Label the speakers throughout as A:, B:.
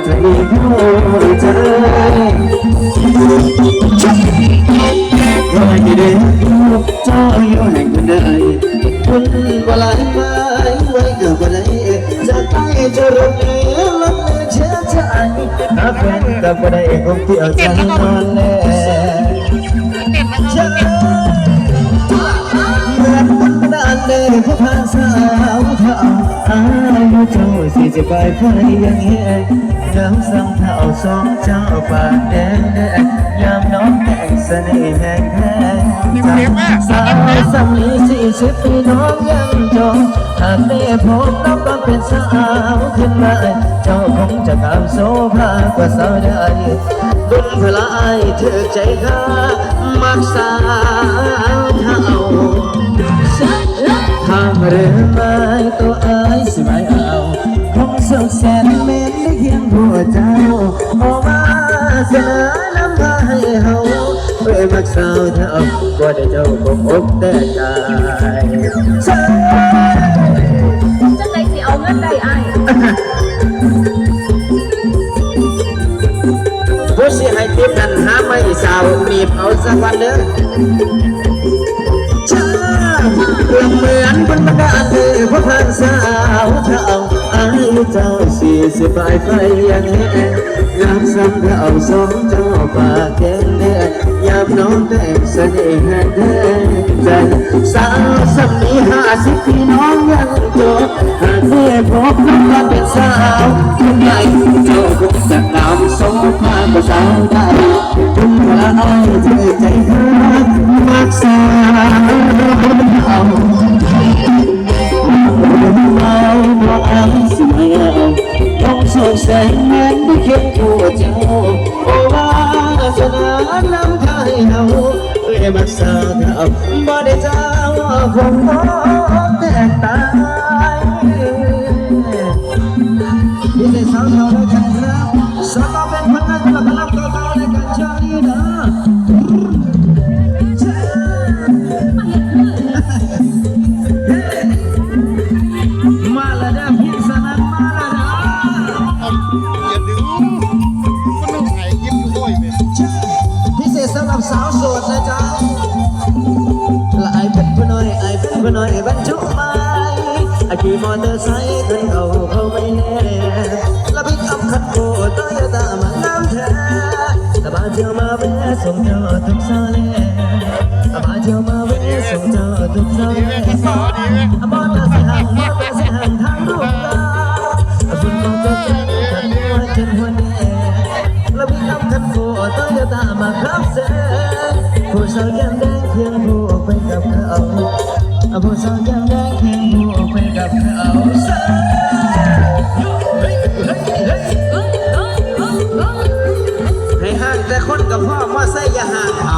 A: ก็จะมีเข้ใจรอยที่เดินเจ้าอยู่แห่งใดคุณว่าลายไม้ไว้กับอะไรจะตายจะรบเนื้อลำเนื้อเชื่อใจหาแฟนกับอะไรคงที่เอาใจนอนแน่
B: เต็มแล้ว
A: ผู้พาสาวเท่าอายุเจ้าสี่สิบปลายไฟยังแหงน้ำสั่งเท่าสองเจ้าปาแดงแดงยามน้องแต่งเสน่ห์แห้งแห้ง
B: นี่เต็มมาก
A: สาวสามีสี่สิบปีน้องยังจนหากได้พบน้องก็เป็นสาวขึ้นมาเจ้าคงจะงามโซภากว่าสาวใดบุญพลายเธอใจข้ามักสาวเท่าางเรือไม้ตัวอายสิไม่เอาคงสุขแสนเมนได้เคียงหัวเจ้าโอมาเสนอน้ำมาให้เฮาเพื่อมักสาวเท่าก็ได้เจ้าคงอกแต่ใจใช่
C: จังไดสิเอาเงินได้อ้าย
A: ผู้สิให้ติดกันหาไม่สาวมีเผาสักวันเด้อชา เรื่องเหมือนบนบันดาลเลยพระพันสาวเท่าอายุเจ้าสี่สิบปลายไฟยังแห้งงามซ้ำเท่าสองเจ้าปากแก้มแดงยามน้องแต่งเสน่ห์แห้ใจสาวสามีห้าสิบปีน้องยังโตหากได้พบน้องเป็นสาวคุณใหญ่เจ้าคงจะงามสมภาพสาวได้คุณละอ้อยเธอใจหา มักษาวเอาเอาบ่เอาสิไม่เอาต้องสงสัยแม่นได้เข็ดหัวเจ้าโอ้ว่าสนานำใจเราเอ้ยมักสาวเท่าบ่ได้เจ้าคงบ่แตกตา
B: ง
A: ไอเป็นผู้น้อยบรรจุไม้ไอขี่มอเตอร์ไซค์ขึ้นเขาเขาไม่แน่แล้วพี่ขับขัดโบโตโยต้ามาน้ำแท้แต่บาเที่ยวมาแวะส่งเจ้าทุกซาเล่แต่บาเที่ยวมาแวะส่งเจ้าทุกซาเล่
B: มอ
A: เตอร์ไซค์ห่างมอเตอร์ไซค์ห่างทางลูกลาคุณมอเตอร์ไซค์กันหัวจนหัวแน่แล้วพี่ขับขัดโบโตโยต้ามาครับเซผู้สาวแก้มแดงเคียงผู้ไปกับเขา ผู้สาวแก้มแดงเคียงผู้ไปกับเขาเซ่ให้ห่างแต่คนกับพ่อมาใส่อย่าห่างเขา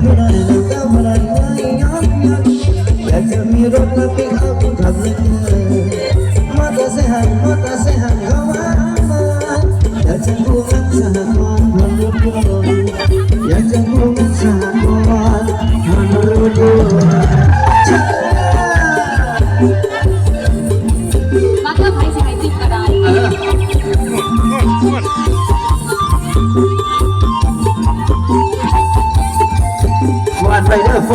A: ไม่ได้น้ำตาไม่ได้ไม่ยอมยังอยากจะมีรถและปิกอัพทำเลยมอเตอร์ไซค์หันมอเตอร์ไซค์หันเข้ามาอยากจะกู้เงินสหกรณ์มันรู้ตัวอยากจะกู้เงินสหกรณ์มันรู้ตัว
C: มาเทิงไผสิให้จิบก็ได้
A: ฟ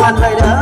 A: ไปเด้อฟอนไปเด้อ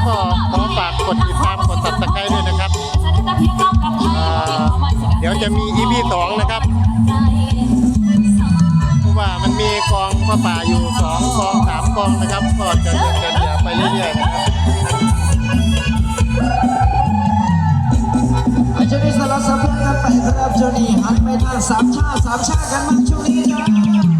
A: บตอ
B: ขอฝากกดติดตามกด subscribe ด้วยนะครับอ่าเดี๋ยวจะมี EP สองนะครับเพราะว่ามันมีกองพระป่าอยู่สองกองสามกองนะครับก็จะเฉลี่ยไปเรื่อยๆนะครับ
A: อาช่วงนี้สลับสับเพื่อนกันไปครับช่วงนี้หันไปทางสามชาติสามชาติกันมาช่วงนี้นะใ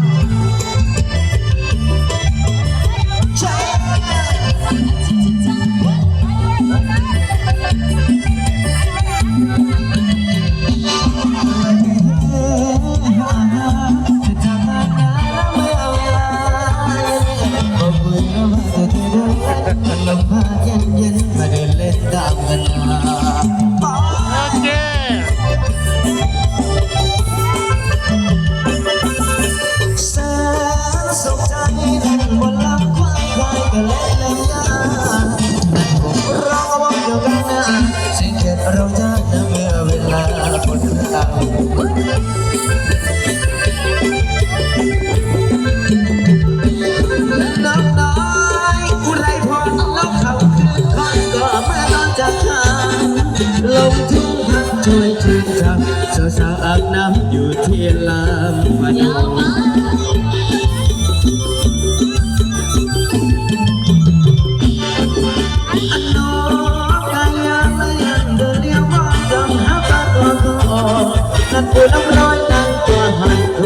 A: นั่นปูน้ำร้อยนั่งตัวหันโค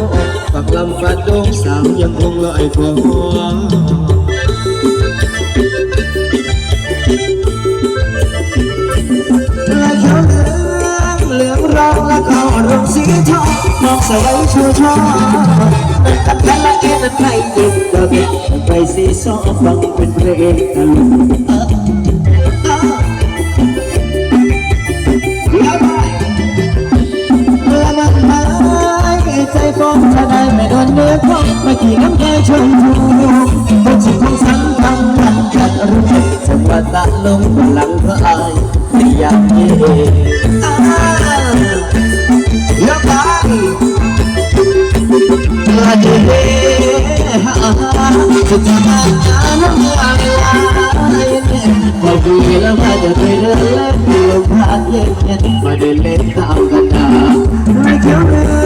A: ปักลำปัดดงสาวยังคงลอยคอและเขาเลืองเลืองรองและเขารองสีทองมองสวยชูช่อนั่นกันกันละเอ็นใครเย็นก็เบ็ดไปสีซอฟังเป็นเพลงตลก ได้ไม่โดนเนื้อของมาขี่น้ำใจชมพูบนสิ่งของสังทำมันจัดรู้จังหวะตะลงหลังเพื่ออายอย่างนี้แล้วไปลาดีเฮฮ่าฮ่าจะทำงานน้ำตาไหลพอดีแล้วมาจะไปเดินเล่นอยู่ภาเย็นมาเดินเล่นตามกัน